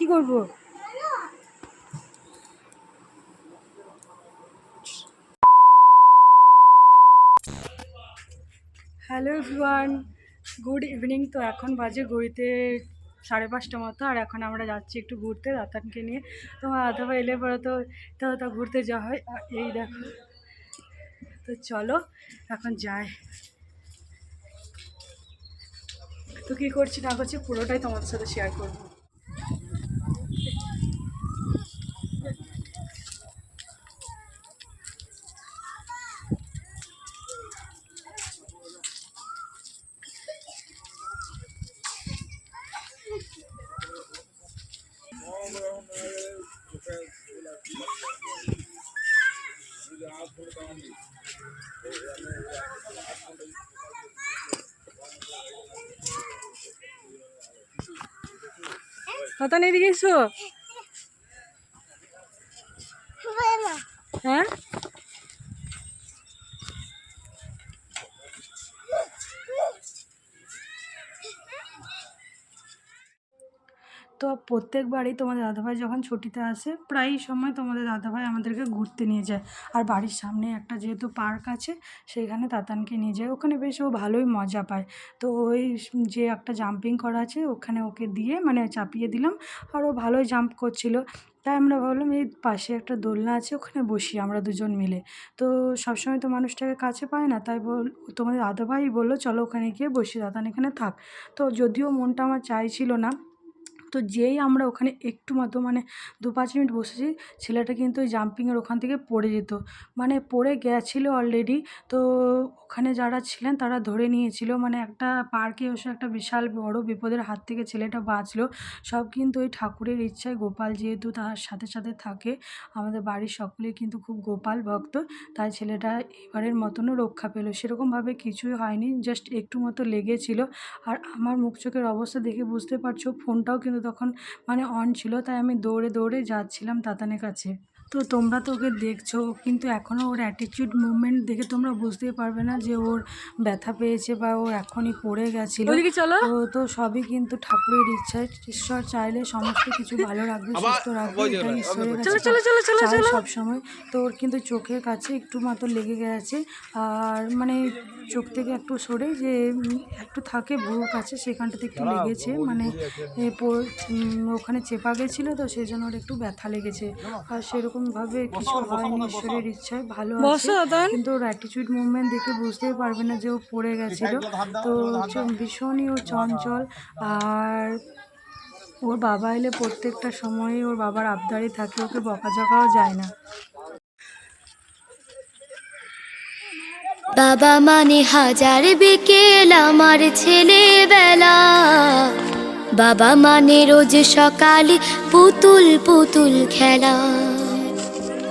কি করব? Hello everyone good evening তো এখন বাজে ঘুরতে সাড়ে পাঁচটা মতো, আর এখন আমরা যাচ্ছি একটু ঘুরতে দাতানকে নিয়ে। তো অথবা এলে পরে তো তো, তা ঘুরতে যাওয়া হয়। এই দেখো। তো চলো, এখন যাই। তো কী করছি না করছি পুরোটাই তোমাদের সাথে শেয়ার করব। কথা নেই দিকে এসো হ্যাঁ? তো প্রত্যেকবারই তোমাদের দাদাভাই যখন ছুটিতে আসে, প্রায়ই সময় তোমাদের দাদাভাই আমাদেরকে ঘুরতে নিয়ে যায়। আর বাড়ির সামনে একটা যেহেতু পার্ক আছে, সেইখানে তাতানকে নিয়ে যায়। ওখানে বেশ ও ভালোই মজা পায়। তো ওই যে একটা জাম্পিং করা আছে, ওখানে ওকে দিয়ে মানে চাপিয়ে দিলাম আর ও ভালোই জাম্প করছিল। তাই আমরা ভাবলাম, এই পাশে একটা দোলনা আছে, ওখানে বসি আমরা দুজন মিলে। তো সবসময় তো মানুষটাকে কাছে পায় না, তাই বল, তোমাদের দাদাভাই বলল, চলো ওখানে গিয়ে বসি দাদান এখানে থাক। তো যদিও মনটা আমার চাইছিল না তো যেই আমরা ওখানে একটু মতো মানে দু পাঁচ মিনিট বসেছি, ছেলেটা কিন্তু ওই জাম্পিংয়ের ওখান থেকে পড়ে যেত। মানে পড়ে গেছিল অলরেডি তো ওখানে যারা ছিলেন তারা ধরে নিয়েছিল। মানে একটা পার্কে এসে একটা বিশাল বড় বিপদের হাত থেকে ছেলেটা বাঁচলো। সব কিন্তু ওই ঠাকুরের ইচ্ছায় গোপাল যেহেতু তার সাথে সাথে থাকে, আমাদের বাড়ির সকলেই কিন্তু খুব গোপাল ভক্ত, তাই ছেলেটা এবারের মতনও রক্ষা পেল। সেরকমভাবে কিছুই হয়নি জাস্ট একটু মতো লেগেছিল। আর আমার মুখ চোখের অবস্থা দেখে বুঝতে পারছ, ফোনটাও কিন্তু তখন মানে অন ছিল তাই আমি দৌড়ে দৌড়ে যাচ্ছিলাম তাতানের কাছে। তো তোমরা তো ওকে দেখছ কিন্তু এখনও ওর অ্যাটিটিউড মুভমেন্ট দেখে তোমরা বুঝতেই পারবে না যে ওর ব্যথা পেয়েছে বা ও এখনই পড়ে গেছিল। চলো। তো তো সবই কিন্তু ঠাকুরের ইচ্ছায়। ঈশ্বর চাইলে সমস্ত কিছু ভালো রাখবে সুস্থ রাখবে এটাই ঈশ্বরের কাছে চলো চলো চলো চাই সবসময়। তো ওর কিন্তু চোখের কাছে একটু মাত্র লেগে গেছে। আর মানে চোখ থেকে একটু সরে যে একটু থাকে ভুরুর কাছে সেখানটাতে একটু লেগেছে। মানে ওখানে চেপা গেছিল তো সেই জন্য ওর একটু ব্যথা লেগেছে। আর সেরকমভাবে কিছু হয়নি ঈশ্বরের ইচ্ছায় ভালো আছে। কিন্তু ওর অ্যাটিটিউড মুভমেন্ট দেখে বুঝতেই পারবে না যে ও পড়ে গেছিল। তো ভীষণই ও চঞ্চল। আর ওর বাবা এলে প্রত্যেকটা সময়ে ওর বাবার আবদারই থাকে ওকে বকাঝকাও যায় না। বাবা মানে হাজার বিকেল আমার ছেলেবেলা। বাবা মানে রোজ সকালে পুতুল পুতুল খেলা।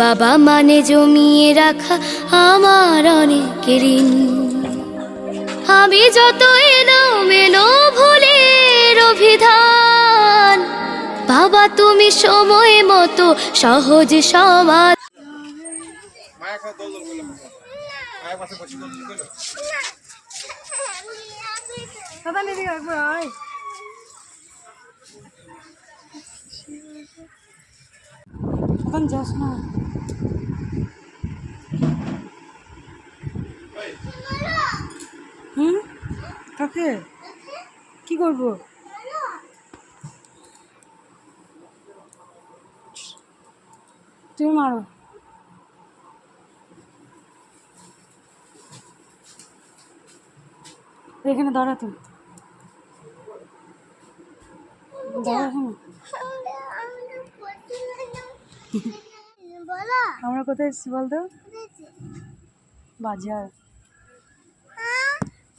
বাবা মানে জমিয়ে রাখা আমার অনেক ঋণ। আমি যত এলো মেলো ভুলের অভিধান, বাবা তুমি সময় মতো সহজ সমাজ মায়া এখন যাস না হুম কাকে? কি করব? তুমি মারো। এখানে দাঁড়া তুই দাঁড়া আমরা কোথায় এসেছি বলতো? বাজার।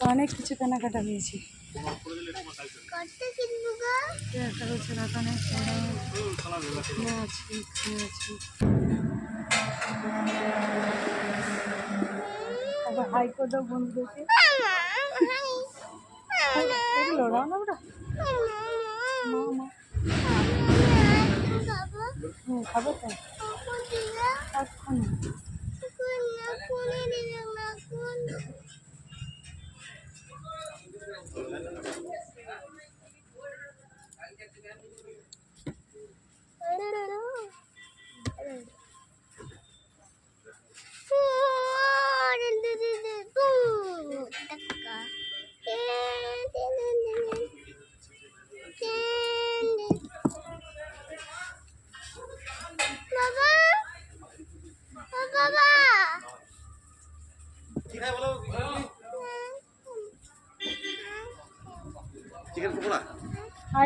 অনেক কিছু কেনাকাটা হয়েছে হাই করে দাও বন্ধুদেরকে। এগুলো না ওটা মা মা হুম খাবে তো এক্ষুনি বাবা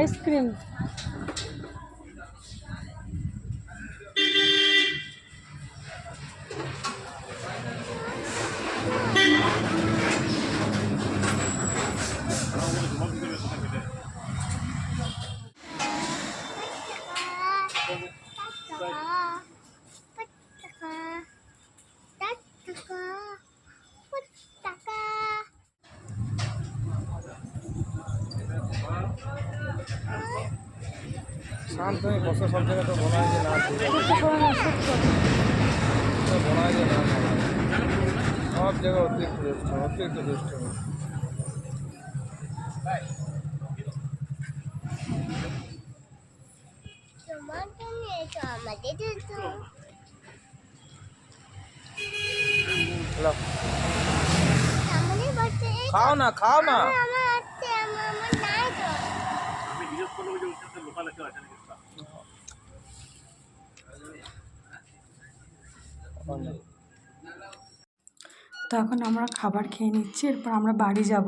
আইসক্রিম শান্ত হয়ে বসে সব জায়গায় তো বলা হয় যে না বলা হয় যে না সব জায়গায় অতিরিক্ত দুষ্ট অতিরিক্ত দুষ্ট। খাও না খাও না আমার আছে আমার আমার নাই তো তো এখন আমরা খাবার খেয়ে নিচ্ছি এরপর আমরা বাড়ি যাব।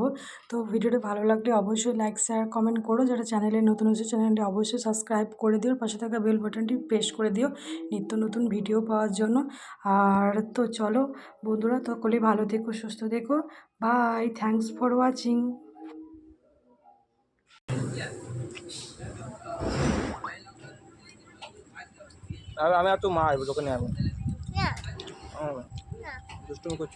তো ভিডিওটা ভালো লাগলে অবশ্যই লাইক শেয়ার কমেন্ট করো। যারা চ্যানেলে নতুন হচ্ছে চ্যানেলটি অবশ্যই সাবস্ক্রাইব করে দিও। পাশে থাকা বেল বাটনটি প্রেস করে দিও নিত্য নতুন ভিডিও পাওয়ার জন্য। আর তো চলো বন্ধুরা তো সকলেই ভালো থেকো সুস্থ থেকো। বাই থ্যাঙ্কস ফর ওয়াচিং আমি আমি আর তো মা আসব তোকে নিয়ে আমি। না আমার না দুষ্টুমি করছ